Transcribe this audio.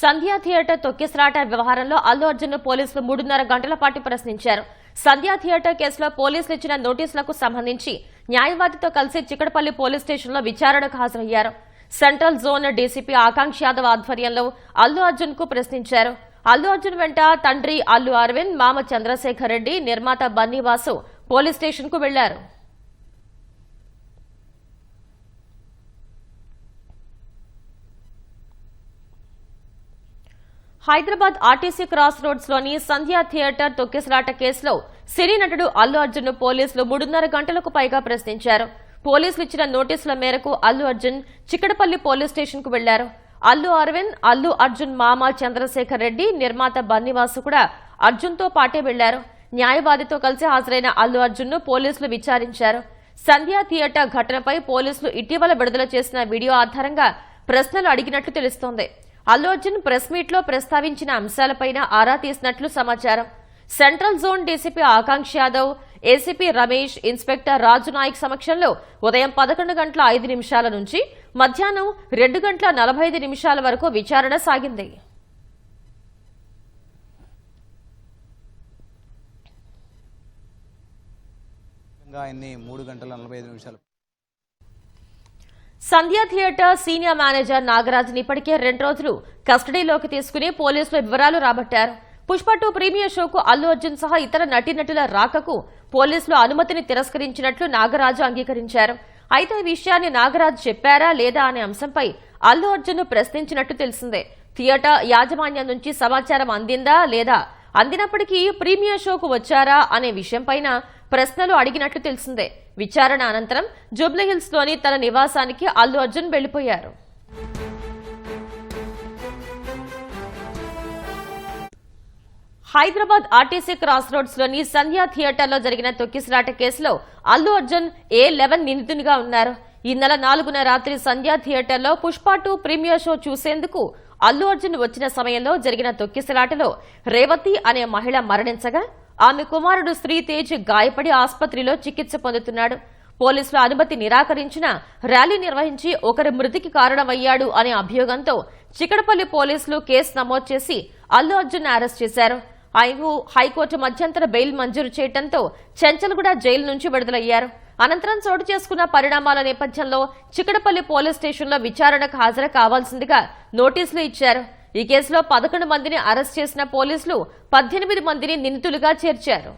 సంధ్యా theatre తొక్కిసలాట వ్యవహారంలో అల్లు అర్జున్ పోలీసులు మూడున్నర గంటల పాటు ప్రశ్నించారు. సంధ్యా థియేటర్ కేసులో పోలీసులు ఇచ్చిన నోటీసులకు సంబంధించి న్యాయవాదితో కలిసి చిక్కడపల్లి పోలీస్ స్టేషన్లో విచారణకు హాజరయ్యారు. Central zone DCP Akanksha Yadav ఆధ్వర్యంలో అల్లు అర్జున్కు ప్రశ్నించారు. అల్లు అర్జున్ వెంట తండ్రి అల్లు అరవింద్ మామ చంద్రశేఖర్ రెడ్డి నిర్మాత బన్నీవాసు పోలీస్ స్టేషన్కు వెళ్ళారు. హైదరాబాద్ ఆర్టీసీ క్రాస్ రోడ్స్లోని సంధ్యా థియేటర్ తొక్కిసలాట కేసులో సినీ నటుడు అల్లు అర్జున్ పోలీసులు మూడున్నర గంటలకు పైగా ప్రశ్నించారు. పోలీసులు ఇచ్చిన నోటీసుల మేరకు అల్లు అర్జున్ చిక్కడపల్లి పోలీస్ స్టేషన్కు వెళ్ళారు. అల్లు అరవింద్ అల్లు అర్జున్ మామ చంద్రశేఖర్ రెడ్డి నిర్మాత బన్నివాసు కూడా అర్జున్తో పాటే వెళ్ళారు. న్యాయవాదితో కలిసి హాజరైన అల్లు అర్జున్ను పోలీసులు విచారించారు. సంధ్యా థియేటర్ ఘటనపై పోలీసులు ఇటీవల విడుదల చేసిన వీడియో ఆధారంగా ప్రశ్నలు అడిగినట్లు తెలుస్తోంది. అల్లు అర్జున్ ప్రెస్ మీట్లో ప్రస్తావించిన అంశాలపైన ఆరా తీసినట్లు సమాచారం. Central zone DCP Akanksha Yadav ACP Ramesh inspector Raju Naik సమక్షంలో ఉదయం పదకొండు గంటల ఐదు నిమిషాల నుంచి మధ్యాహ్నం రెండు గంటల నలభై ఐదు నిమిషాల వరకు విచారణ సాగింది. ఆయన్ని మూడు గంటల నలభై ఐదు నిమిషాలు సంధ్యా థియేటర్ సీనియర్ మేనేజర్ నాగరాజ్ని ఇప్పటికే రెండు రోజులు కస్టడీలోకి తీసుకుని పోలీసులు వివరాలు రాబట్టారు. పుష్ప టూ ప్రీమియర్ షోకు అల్లు అర్జున్ సహా ఇతర నటీనటుల రాకకు పోలీసులు అనుమతిని తిరస్కరించినట్లు నాగరాజు అంగీకరించారు. అయితే ఈ విషయాన్ని నాగరాజు చెప్పారా లేదా అనే అంశంపై అల్లు అర్జున్ ప్రశ్నించినట్టు తెలిసిందే. థియేటర్ యాజమాన్యం నుంచి సమాచారం అందిందా లేదా అందినప్పటికీ ప్రీమియర్ షోకు వచ్చారా అనే విషయంపైన ప్రశ్నలు అడిగినట్లు తెలిసిందే. విచారణ అనంతరం జూబ్లీహిల్స్లోని తన నివాసానికి అల్లు అర్జున్ వెళ్ళిపోయారు హైదరాబాద్ ఆర్టీసీ క్రాస్ రోడ్స్లోని సంధ్యా థియేటర్లో జరిగిన తొక్కిసలాట కేసులో అల్లు అర్జున్ ఏ లెవెన్ నిందితునిగా ఉన్నారు. ఈ నెల నాలుగున రాత్రి సంధ్యా థియేటర్లో పుష్ప టూ ప్రీమియర్ షో చూసేందుకు అల్లు అర్జున్ వచ్చిన సమయంలో జరిగిన తొక్కిసలాటలో రేవతి అనే మహిళ మరణించగా ఆమె కుమారుడు శ్రీతేజ్ గాయపడి ఆసుపత్రిలో చికిత్స పొందుతున్నాడు. పోలీసుల అనుమతి నిరాకరించిన ర్యాలీ నిర్వహించి ఒకరి మృతికి కారణమయ్యాడు అనే అభియోగంతో చికడపల్లి పోలీసులు కేసు నమోదు చేసి అల్లు అర్జున్ అరెస్ట్ చేశారు. ఆయనకు హైకోర్టు మధ్యంతర బెయిల్ మంజూరు చేయడంతో చెంచల్గూడ జైలు నుంచి విడుదలయ్యారు. అనంతరం చోటు చేసుకున్న పరిణామాల నేపథ్యంలో చికడపల్లి పోలీస్ స్టేషన్లో విచారణకు హాజరు కావాల్సిందిగా నోటీసులు ఇచ్చారు. ఈ కేసులో పదకొండు మందిని అరెస్ట్ చేసిన పోలీసులు పద్దెనిమిది మందిని నిందితులుగా చేర్చారు.